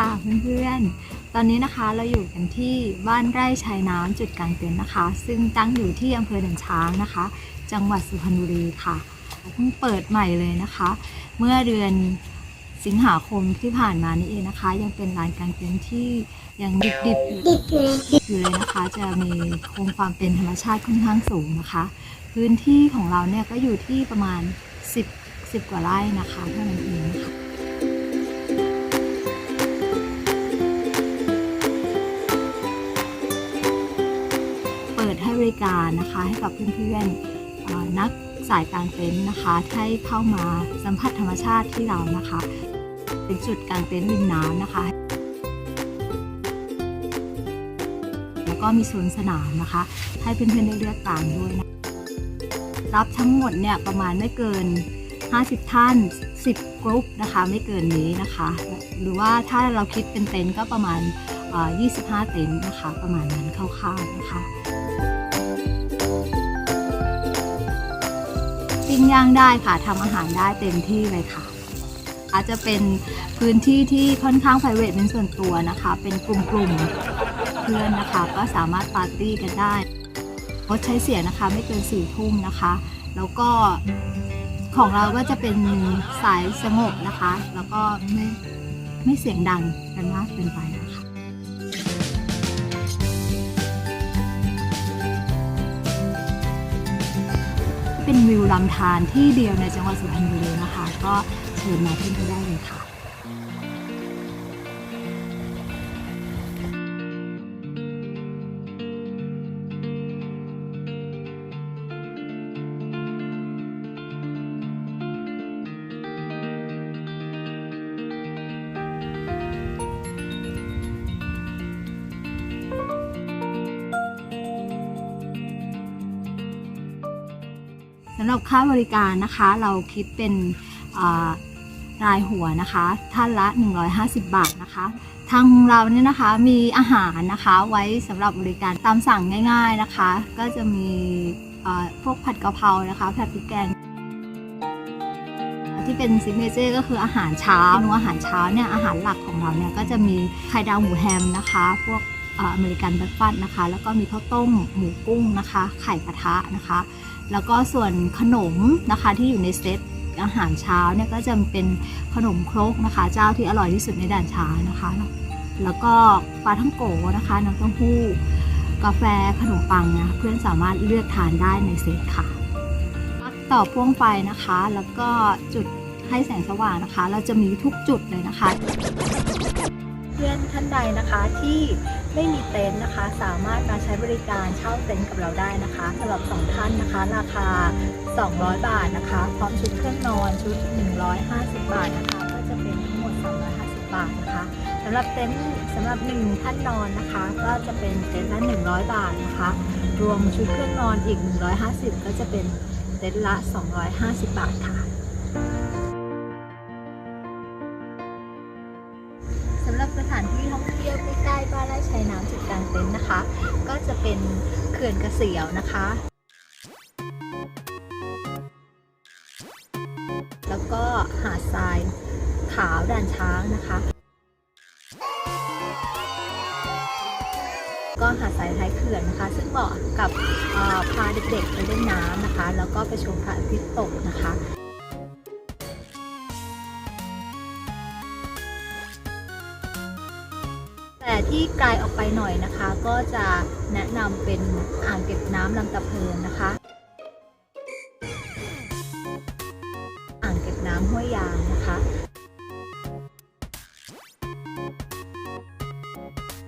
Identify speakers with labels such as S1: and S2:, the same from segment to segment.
S1: ค่ะเพื่อนๆ ตอนนี้นะคะเราอยู่กันที่บ้านไร่ชายน้ำจุดกลางเต็นท์นะคะ ซึ่งตั้งอยู่ที่อำเภอด่านช้างนะคะ จังหวัดสุพรรณบุรีค่ะเพิ่งเปิดใหม่เลยนะคะ เมื่อเดือนสิงหาคมที่ผ่านมานี่เองนะคะ ยังเป็นลานกลางเต็นท์ที่ยังดิบๆอยู่
S2: ดิบเลย
S1: อยู่เลยนะคะ จะมีคงความเป็นธรรมชาติค่อนข้างสูงนะคะ พื้นที่ของเราเนี่ยก็อยู่ที่ประมาณ 10 10 กว่าไร่นะคะเท่านั้นเองค่ะารนะคะให้กับเพื่อนๆเอ่อนักสายกางเต็นท์นะคะให้เข้ามาสัมผัสธรรมชาติที่เรานะคะ เป็นจุดกลางเต็นท์ริมน้ำนะคะ แล้วก็มีสวนสนามนะคะ ให้เพื่อนๆได้เลือกตามด้วยนะรับทั้งหมดเนี่ยประมาณไม่เกิน 50 ท่าน 10 กรุ๊ปนะคะ ไม่เกินนี้นะคะ หรือว่าถ้าเราคิดเป็นเต็นท์ก็ประมาณเอ่อ25 เต็นท์นะคะ ประมาณนั้นคร่าวๆนะคะ ปิ้งย่างได้ค่ะทำอาหารได้เต็มที่เลยค่ะ อาจจะเป็นพื้นที่ที่ค่อนข้าง p r i v a t เป็นส่วนตัวนะคะ เป็นกลุ่มๆเพื่อนนะคะ ก็สามารถปาร์ตี้กันได้งดใช้เสียงนะคะไม่เกินสี่ทุ่มนะคะ แล้วก็ของเราก็จะเป็นสายสงบนะคะ แล้วก็ไม่ไม่เสียงดังกันมากเกินไป เป็นวิวลำธารที่เดียวในจังหวัดสุพรรณบุรีนะคะ ก็เชิญมาที่นี่ได้เลยค่ะ สำหรับค่าบริการนะคะ เราคิดเป็นรายหัวนะคะท่านละ 150 บาทนะคะ ทางเราเนี่ยนะคะมีอาหารนะคะไว้สำหรับบริการตามสั่งง่าย ๆนะคะ ก็จะมีพวกผัดกะเพรานะคะผัดพริกแกงที่เป็นซิกเนเจอร์ก็คืออาหารเช้าเมนูอาหารเช้าเนี่ยอาหารหลักของเราเนี่ยก็จะมีไข่ดาวหมูแฮมนะคะ พวกเอ่ออเมริกันเบรคฟาสต์นะคะ แล้วก็มีข้าวต้มหมูกุ้งนะคะ ไข่กระทะนะคะ แล้วก็ส่วนขนมนะคะที่อยู่ในเซตอาหารเช้าเนี่ยก็จะเป็นขนมครกนะคะ เจ้าที่อร่อยที่สุดในด่านช้านะคะ แล้วก็ปลาท่องโกนะคะน้ำเต้าหู้ กาแฟขนมปังนะเพื่อนสามารถเลือกทานได้ในเซตค่ะต่อพ่วงไฟนะคะ แล้วก็จุดให้แสงสว่างนะคะ เราจะมีทุกจุดเลยนะคะ เพื่อนท่านใดนะคะที่ ไม่มีเต็นท์นะคะ สามารถมาใช้บริการเช่าเต็นท์กับเราได้นะคะสำหรับสองท่านนะคะ ราคา 200 บาทนะคะ พร้อมชุดเครื่องนอนชุด 150 บาทนะคะ ก็จะเป็นทั้งหมด 350 บาทนะคะสำหรับเต็นท์สำหรับ 1 ท่านนอนนะคะ ก็จะเป็นเต็นท์ละ 100 บาทนะคะ รวมชุดเครื่องนอนอีก 150 ก็จะเป็นเต็นท์ละ 250 บาทค่ะานไร่ชายน้ำจุดกลางเต็นท์นะคะ ก็จะเป็นเขื่อนกระเสียวนะคะ แล้วก็หาดทรายขาวด่านช้างนะคะ ก็หาดทรายท้ายเขื่อนนะคะ ซึ่งเหมาะกับพาเด็กๆไปเล่นน้ำนะคะ แล้วก็ไปชมพระอาทิตย์ตกนะคะ ที่ไกลออกไปหน่อยนะคะ ก็จะแนะนำเป็นอ่างเก็บน้ำลำตะเพินนะคะ อ่างเก็บน้ำห้วยยางนะคะ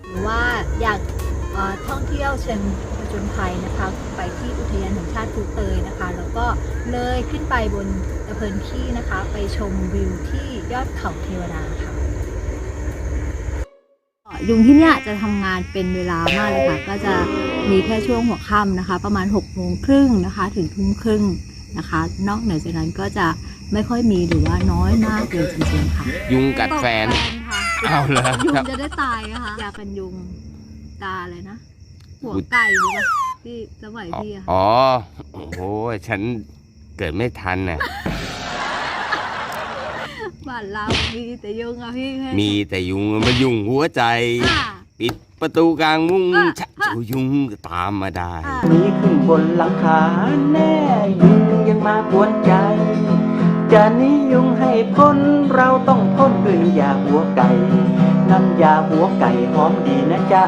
S1: หรือว่าอยากท่องเที่ยวเชิงผจญภัยนะคะ ไปที่อุทยานแห่งชาติภูเตยนะคะ แล้วก็เลยขึ้นไปบนตะเพินขี้นะคะ ไปชมวิวที่ยอดเขาเทวดาค่ะ ยุงที่เนี่ยจะทำงานเป็นเวลามากเลยค่ะ ก็จะมีแค่ช่วงหัวค่ำนะคะ ประมาณ6กโมงครึ่งนะคะ ถึงทุ่มครึ่งนะคะ นอกเหนือจากนั้นก็จะไม่ค่อยมีหรือว่าน้อยมากเลยจริงๆค่ะ
S3: ยุงกัดแฟน
S1: ค่ะ
S3: เอาเลย
S1: ยุง
S3: ครับ
S1: จะได้ตายนะคะยากันยุงตาเลยนะหัวไก่หรือเปล่าพี่สมัยพี่อะค่ะ
S3: อ๋อโอ้โหฉันเกิดไม่ทันน่ะ
S1: บบ้านเรามีแต่ยุงอะพี่
S3: มีแต่ยุงมายุ่งหัวใจ
S1: อ่า
S3: ปิดประตูกลางมุ้ง
S1: อะ
S3: ชักจูยุงก็ตามมาได้
S1: อ่า
S2: หนีขึ้นบนหลังคาแน่ยุงยังมากวนใจ จะหนิยุงให้พ้นเราต้องพ่นด้วยยาหัวไก่ น้ำยาหัวไก่หอมดีนะจ๊ะ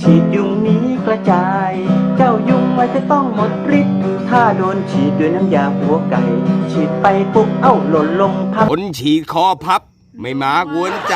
S2: ฉีดยุงนี้กระจาย เจ้ายุงมันจะต้องหมดฤทธิ์ถ้าโดนฉีดด้วยน้ำยาหัวไก่ ฉีดไปปุ๊บเอ้าหล่นลงพับ
S3: คนฉีดคอพับ ไม่มากวนใจ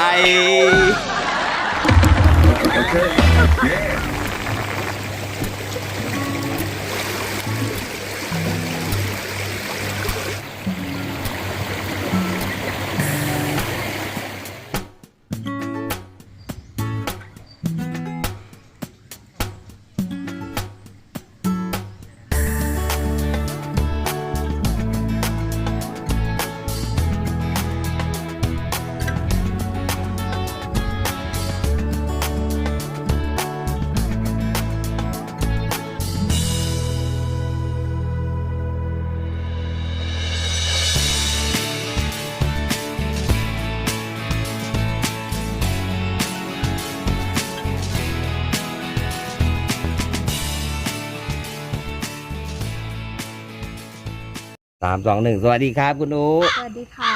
S3: สามสองหนึ่งสวัสดีครับ คุณอู
S1: สวัสดีค่ะ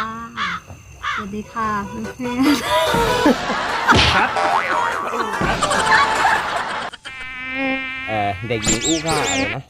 S1: สวัสดีค่ะเพื่อน
S3: เอ่อเด็กหญิงอู้ค่าอะไรนะ